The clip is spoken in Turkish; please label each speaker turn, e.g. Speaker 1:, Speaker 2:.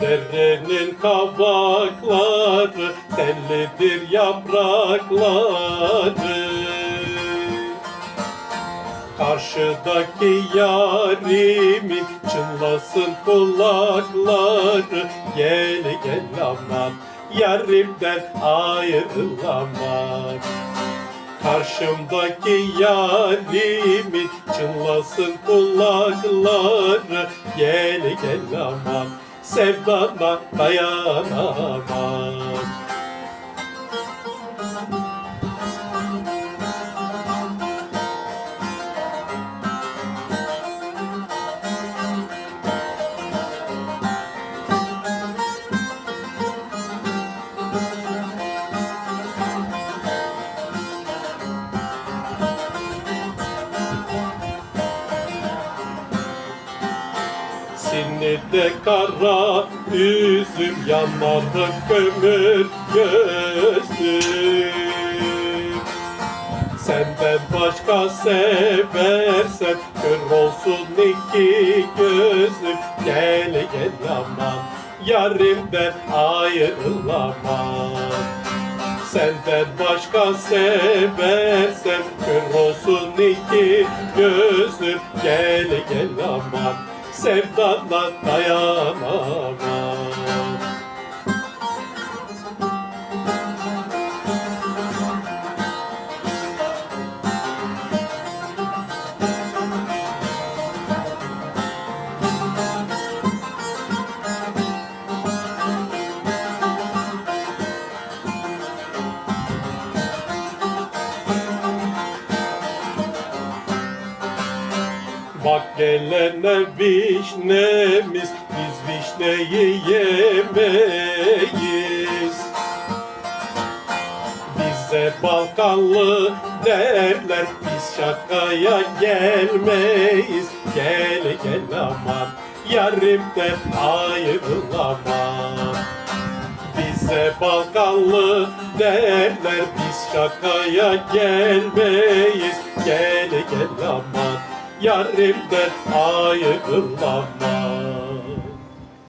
Speaker 1: Derenin kabakları tellidir yaprakları. Karşıdaki yarimin çınlasın kulakları. Gel gel aman yarimden ayrılamam Karşımdaki yarimin çınlasın kulakları. Gel gel aman sevdana dayanamam Sinirde kara üzüm yanmadı kömür gözlüm Senden başka seversen kör olsun iki gözüm. Gel gel aman yarimden ayrılamam. Senden başka seversem kör olsun iki gözüm. Gel gel aman sevdana dayanamam Bak gelene vişnemiz Biz vişneyi yemeyiz. Bize Balkanlı derler Biz şakaya gelmeyiz. Gel gel aman Yarimden ayrılamam. Bize Balkanlı derler Biz şakaya gelmeyiz. Gel gel aman Yarimden ayrılamam